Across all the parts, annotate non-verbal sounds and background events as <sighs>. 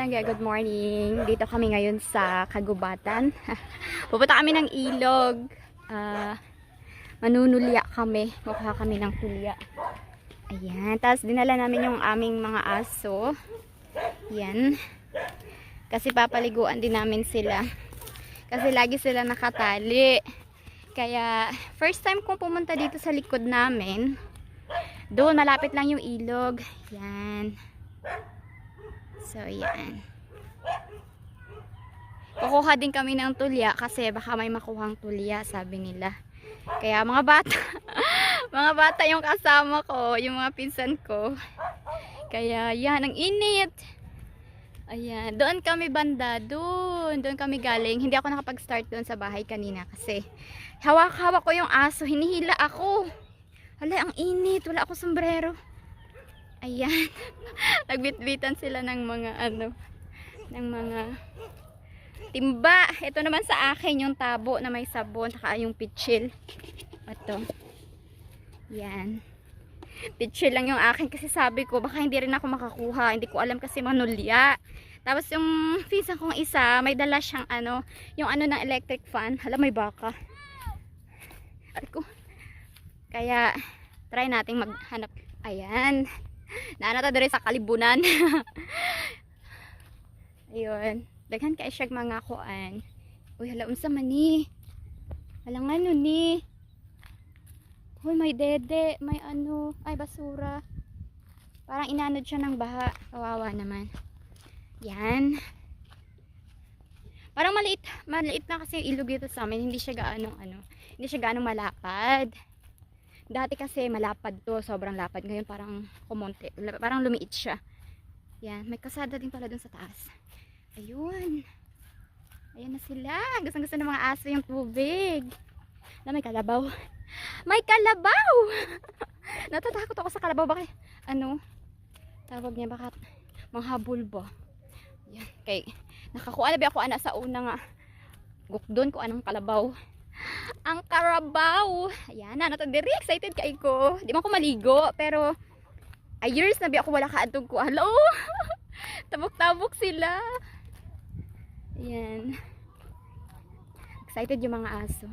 palangga, good morning. Dito kami ngayon sa Kagubatan. <laughs> Pupunta kami ng ilog. Ah, manunulya kami. Mukha kami ng tulya. Ayan. Tapos dinala namin yung aming mga aso. Yan. Kasi papaliguan din namin sila. Kasi lagi sila nakatali. Kaya, first time kong pumunta dito sa likod namin. Doon, malapit lang yung ilog. Yan. So, yan. Kukuha din kami ng tulya kasi baka may makuhang tulya, sabi nila. Kaya mga bata, <laughs> mga bata yung kasama ko, yung mga pinsan ko. Kaya yan, ang init. Ayan, doon kami banda, doon, doon kami galing. Hindi ako nakapag-start doon sa bahay kanina kasi hawak-hawak ko yung aso, hinihila ako. Hala, ang init, wala ako sombrero. Ayan. <laughs> Nagbitbitan sila ng mga ano, ng mga timba. Ito naman sa akin yung tabo na may sabon, saka yung pitchil. Ito. Yan. Pitchil lang yung akin kasi sabi ko, baka hindi rin ako makakuha. Hindi ko alam kasi manulya. Tapos yung pinsan kong isa, may dala siyang ano, yung ano ng electric fan. Hala, may baka. Ay ko. Kaya, try nating maghanap. Ayan. <laughs> Naanata dere sa kalibunan. <laughs> Ayun. Daghan kay siya mga kuan. Uy, hala unsa man ni? Hala nga no ni. Uy, may dede, may ano, ay basura. Parang inanod siya ng baha. Kawawa naman. Yan. Parang maliit, maliit na kasi ilog dito sa amin. Hindi siya gaano ano, hindi siya gaano malapad. Dati kasi malapad to, sobrang lapad. Ngayon parang kumonte, parang lumiit siya. Yan, may kasada din pala dun sa taas. Ayun. Ayan na sila. Gustong gusto ng mga aso yung tubig. Na may kalabaw. May kalabaw! <laughs> Natatakot ako sa kalabaw. Bakit? Ano? Tawag niya bakit? Manghabol ba? Yan. Kay, nakakuha na ba ako ana sa una nga. Gukdon ko anong kalabaw ang karabaw. Ayan na, nato diri excited kay ko. Di man ko maligo, pero ay years na bi ako wala kaadtog ko. Hello. <laughs> Tabok-tabok sila. Ayan. Excited yung mga aso.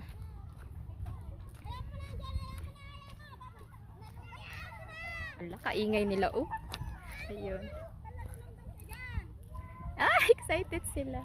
Ala, kaingay nila oh. Ayun. Ah, <laughs> excited sila.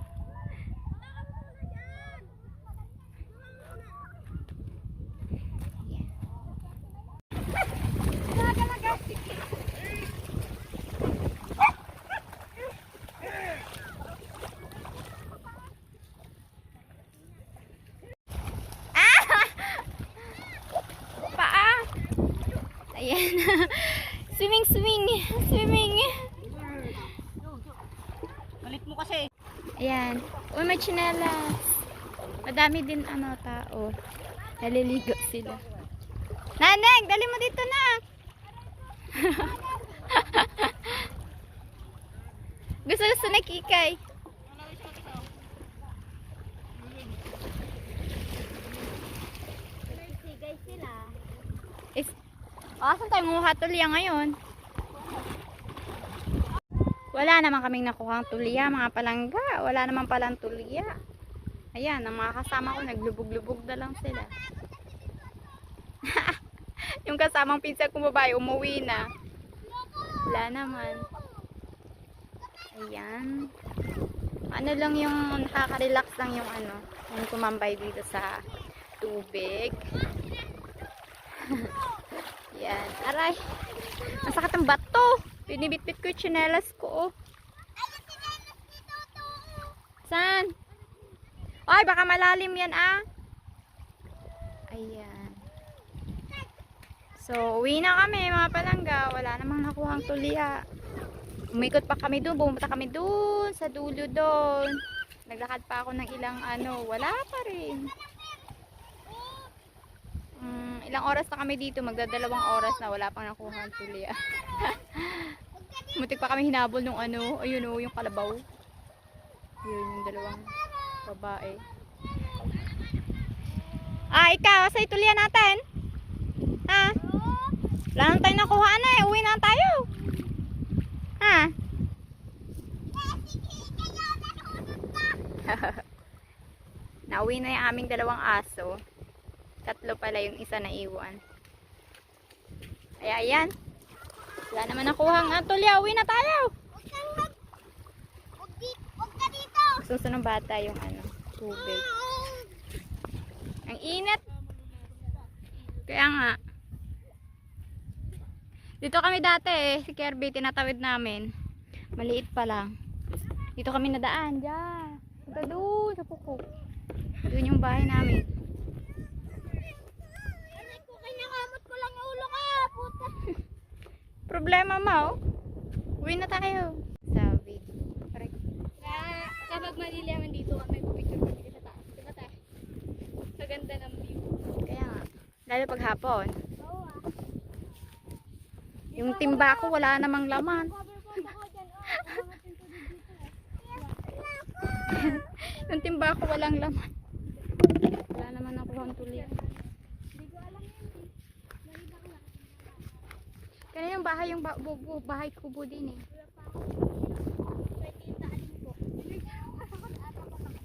Ayan. <laughs> swimming, swing. Swimming. Galit mo kasi. Ayan. Uy, may chinelas. Madami din ano tao. Naliligo sila. Naneng, dali mo dito na. <laughs> gusto gusto na kikay. Sigay sila. Is, oh, saan tayo mukha tulya ngayon? Wala naman kaming nakuhang tulya, mga palangga. Wala naman palang tulya. Ayan, ang mga kasama ko, naglubog-lubog na lang sila. <laughs> yung kasamang pinsan kong babae, umuwi na. Wala naman. Ayan. Ano lang yung nakaka-relax lang yung ano, yung tumambay dito sa tubig. <laughs> Yan. Aray. Masakit ang bato. Binibitbit ko yung tsinelas ko. Oh. Saan? Ay, baka malalim yan ah. Ayan. So, uwi na kami mga palangga. Wala namang nakuhang tulya. Umikot pa kami doon. Pumunta kami doon sa dulo doon. Naglakad pa ako ng ilang ano. Wala pa rin. Ilang oras na kami dito, magdadalawang oras na wala pang nakuha ang tulya. Mutik <laughs> pa kami hinabol nung ano, ayun o, yung kalabaw. Yun, yung dalawang babae. Ah, ikaw, sa tulya natin? Ha? Wala na tayo nakuha na eh, uwi na tayo. Ha? <laughs> Nauwi na yung aming dalawang aso. Tatlo pala yung isa na iwan. Kaya ayan. Wala naman nakuha ang atulya. Uwi na tayo. Huwag ka dito! Bata yung ano, tubig. Ang init. Kaya nga. Dito kami dati eh. Si Kirby, tinatawid namin. Maliit pa lang. Dito kami nadaan. Diyan. Punta doon sa puko. Doon yung bahay namin. Aray ko, kinakamot ko lang yung ulo ko. Puta. Problema mo. Uwi na tayo. Sabi. Correct. Kaya kapag maliliman dito kami, pupicture kami sa taas. Diba tayo? Sa ganda ng view. Kaya nga. Lalo pag hapon. Oo ah. Yung timba ko wala namang laman. Oh, <laughs> <laughs> yung timba ko walang laman. Wala naman ako ang tuloy. Hindi ko alam yun. eh. Nalibang lang. Kaya yung bahay yung bubo, bahay kubo din eh.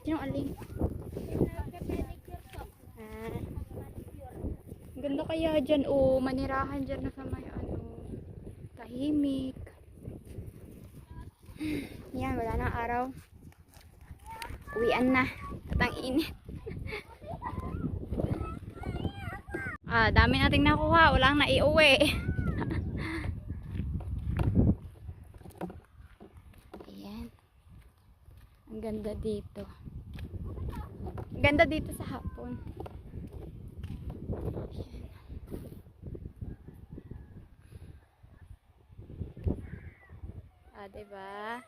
Sino aling? Ah. Ganda kaya dyan oh, manirahan dyan na sa may ano, tahimik. <sighs> Yan, wala nang araw. Uwian na. At init. <laughs> ah, dami nating nakuha. Walang naiuwi. <laughs> Ayan. Ganda dito. Ganda dito sa hapon. Ah, diba?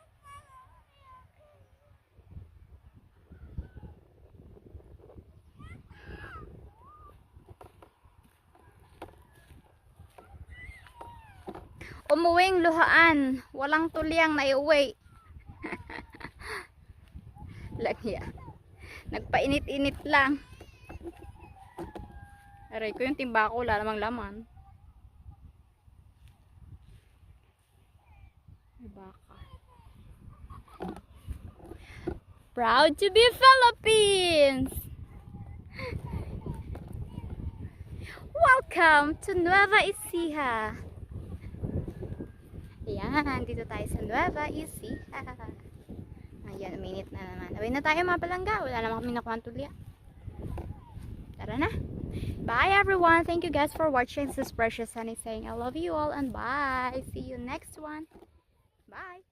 Umuwing luhaan. Walang tulyang na <laughs> iuwi. Lagya. Nagpainit-init lang. Aray ko yung timba ko, wala namang laman. Baka. Proud to be Philippines! Welcome to Nueva Ecija! Ayan, dito tayo sa Nueva Ecija. Away na tayo mga palangga. Wala naman kami nakuha tulya. Tara na. Bye everyone. Thank you guys for watching. This is Precious Sunny saying I love you all and bye. See you next one. Bye.